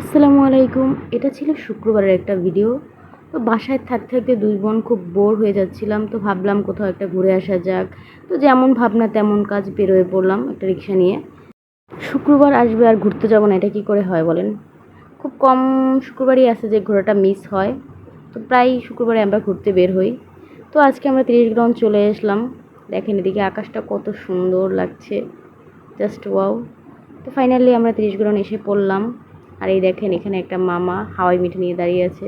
আসসালামু আলাইকুম। এটা ছিল শুক্রবারের একটা ভিডিও তো বাসায় থাকতে থাকতে দুই বোন খুব বোর হয়ে যাচ্ছিলাম। তো ভাবলাম কোথাও একটা ঘুরে আসা যাক। তো যেমন ভাবনা তেমন কাজ বেরোয় পড়লাম একটা রিক্সা নিয়ে। শুক্রবার আসবে আর ঘুরতে যাব না, এটা কী করে হয় বলেন? খুব কম শুক্রবারই আছে যে ঘোরাটা মিস হয়। তো প্রায় শুক্রবারে আমরা ঘুরতে বের হই। তো আজকে আমরা তিরিশ গ্রাউন্ড চলে আসলাম। দেখেন এদিকে আকাশটা কত সুন্দর লাগছে। জাস্ট ওয়াও তো ফাইনালি আমরা তিরিশ গ্রাউন্ড এসে পড়লাম। আর এই দেখেন এখানে একটা মামা হাওয়াই মিঠে নিয়ে দাঁড়িয়ে আছে।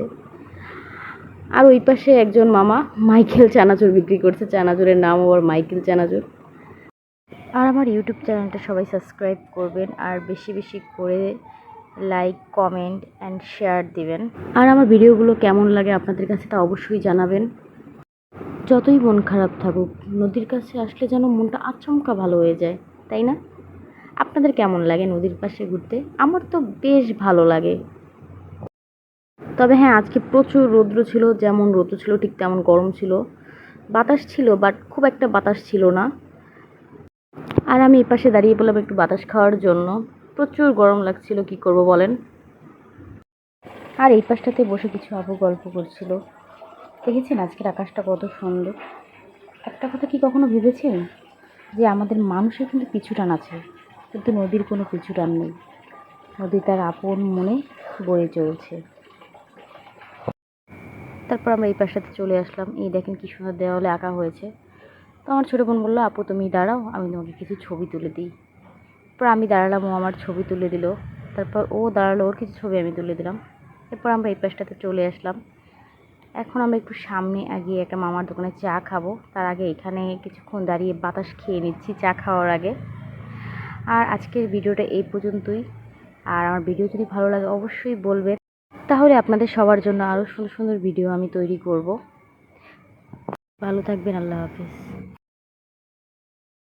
আর ওই পাশে একজন মামা মাইকেল চানাচুর বিক্রি করছে। চানাচুরের নাম আবার মাইকেল চানাচুর। আর আমার ইউটিউব চ্যানেলটা সবাই সাবস্ক্রাইব করবেন আর বেশি বেশি করে লাইক কমেন্ট অ্যান্ড শেয়ার দিবেন। আর আমার ভিডিওগুলো কেমন লাগে আপনাদের কাছে তা অবশ্যই জানাবেন। যতই মন খারাপ থাকুক নদীর কাছে আসলে যেন মনটা আচমকা ভালো হয়ে যায় তাই না? আপনাদের কেমন লাগে নদীর পাশে ঘুরতে? আমার তো বেশ ভালো লাগে। তবে হ্যাঁ আজকে প্রচুর রৌদ্র ছিল, যেমন রৌদ্র ছিল, ঠিক তেমন গরম ছিল। বাতাস ছিল বাট খুব একটা বাতাস ছিল না। আর আমি এই পাশে দাঁড়িয়ে পড়লাম একটু বাতাস খাওয়ার জন্য। প্রচুর গরম লাগছিল, কি করব বলেন? আর এই পাশটাতে বসে কিছু আপু গল্প করছিল। দেখেছেন আজকের আকাশটা কত সুন্দর? একটা কথা কি কখনো ভেবেছেন? যে আমাদের মানুষের কিন্তু পিছুটান আছে। কিন্তু নদীর কোনো পিছুটান নেই। নদী তার আপন মনে বয়ে চলছে। তারপর আমরা এই পাশটাতে চলে আসলাম। এই দেখেন কি সুন্দর দেওয়ালে আঁকা হয়েছে। তো আমার ছোটো বোন বলল, আপু, তুমি দাঁড়াও, আমি তোমাকে কিছু ছবি তুলে দিই। তারপর আমি দাঁড়ালাম, ও আমার ছবি তুলে দিল। তারপর ও দাঁড়াল, ওর কিছু ছবি আমি তুলে দিলাম। এরপর আমরা এই পাশটাতে চলে আসলাম। এখন আমরা একটু সামনে আগিয়ে একটা মামার দোকানে চা খাব। তার আগে এখানে কিছুক্ষণ দাঁড়িয়ে বাতাস খেয়ে নিচ্ছি, চা খাওয়ার আগে। আর আজকের ভিডিওটা এই পর্যন্তই। আর আমার ভিডিও যদি ভালো লাগে, অবশ্যই বলবেন তাহলে আপনাদের সবার জন্য আরও সুন্দর সুন্দর ভিডিও আমি তৈরি করব। ভালো থাকবেন, আল্লাহ হাফিজ।